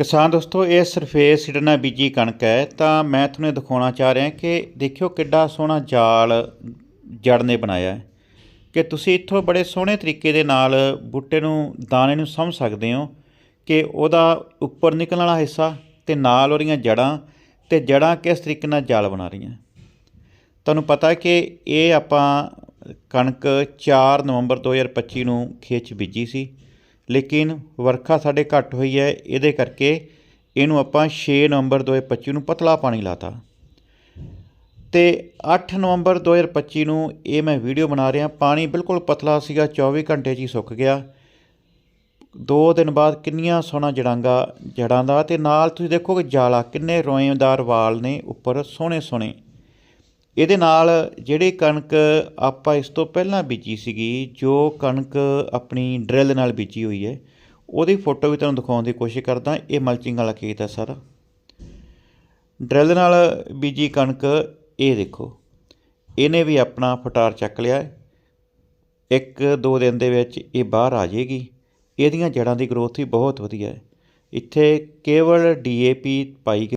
ਕਿਸਾਨ ਦੋਸਤੋ, ਇਹ ਸਰਫੇਸ ਸੀਡਰ ਬੀਜੀ ਕਣਕ ਹੈ, ਤਾਂ ਮੈਂ ਤੁਹਾਨੂੰ ਦਿਖਾਉਣਾ ਚਾਹ ਰਿਹਾ ਕਿ ਦੇਖਿਓ ਕਿੱਡਾ ਸੋਹਣਾ ਜਾਲ ਜੜ ਨੇ ਬਣਾਇਆ ਹੈ। ਕਿ ਤੁਸੀਂ ਇੱਥੋਂ ਬੜੇ ਸੋਹਣੇ ਤਰੀਕੇ ਦੇ ਨਾਲ ਬੂਟੇ ਨੂੰ, ਦਾਣੇ ਨੂੰ ਸਮਝ ਸਕਦੇ ਹੋ ਕਿ ਉਹਦਾ ਉੱਪਰ ਨਿਕਲਣ ਵਾਲਾ ਹਿੱਸਾ ਤੇ ਨਾਲ ਉਹਦੀਆਂ ਜੜਾਂ ਤੇ ਜੜਾਂ ਕਿਸ ਤਰੀਕੇ ਨਾਲ ਜਾਲ ਬਣਾ ਰਹੀਆਂ। ਤੁਹਾਨੂੰ ਪਤਾ ਕਿ ਇਹ ਆਪਾਂ ਕਣਕ 4 ਨਵੰਬਰ 2025 ਨੂੰ ਖੇਤ 'ਚ ਬੀਜੀ ਸੀ। ਲੇਕਿਨ ਵਰਖਾ ਸਾਡੇ ਘੱਟ ਹੋਈ ਹੈ, ਇਹਦੇ ਕਰਕੇ ਇਹਨੂੰ ਆਪਾਂ 6 ਨਵੰਬਰ 2025 ਨੂੰ ਪਤਲਾ ਪਾਣੀ ਲਾਤਾ। ਤੇ 8 ਨਵੰਬਰ 2025 ਨੂੰ ਇਹ ਮੈਂ ਵੀਡੀਓ ਬਣਾ ਰਿਹਾ, ਪਾਣੀ ਬਿਲਕੁਲ ਪਤਲਾ ਸੀਗਾ 24 ਘੰਟੇ 'ਚ ਹੀ ਸੁੱਕ ਗਿਆ। ਦੋ ਦਿਨ ਬਾਅਦ ਕਿੰਨੀਆਂ ਸੋਹਣਾ ਜੜਾਂਗਾ, ਜੜਾਂ ਦਾ, ਤੇ ਨਾਲ ਤੁਸੀਂ ਦੇਖੋ ਕਿ ਜਾਲਾ ਕਿੰਨੇ ਰੋਏਦਾਰ ਵਾਲ ਨੇ ਉੱਪਰ ਸੋਹਣੇ ਸੋਹਣੇ ਇਹਦੇ ਨਾਲ ਜਿਹੜੀ ਕਣਕ ਆਪਾਂ ਇਸ ਤੋਂ ਪਹਿਲਾਂ ਬੀਜੀ ਸੀਗੀ, ਜੋ ਕਣਕ ਆਪਣੀ ਡਰਿੱਲ ਨਾਲ ਬੀਜੀ ਹੋਈ ਹੈ, ਉਹਦੀ ਫੋਟੋ ਵੀ ਤੁਹਾਨੂੰ ਦਿਖਾਉਣ ਦੀ ਕੋਸ਼ਿਸ਼ ਕਰਦਾ, ਇਹ ਮਲਚਿੰਗ ਵਾਲਾ ਖੇਤ ਹੈ ਸਾਰਾ। ਡਰਿੱਲ ਨਾਲ ਬੀਜੀ ਕਣਕ, ਇਹ ਦੇਖੋ, ਇਹਨੇ ਵੀ ਆਪਣਾ ਫਟਾਰ ਚੱਕ ਲਿਆ ਇੱਕ ਦੋ ਦਿਨ ਦੇ ਵਿੱਚ ਇਹ ਬਾਹਰ ਆ ਜਾਏਗੀ। ਇਹਦੀਆਂ ਜੜਾਂ ਦੀ ਗਰੋਥ ਵੀ ਬਹੁਤ ਵਧੀਆ ਹੈ। ਇੱਥੇ ਕੇਵਲ ਡੀਏਪੀ ਪਾਈ ਗਈ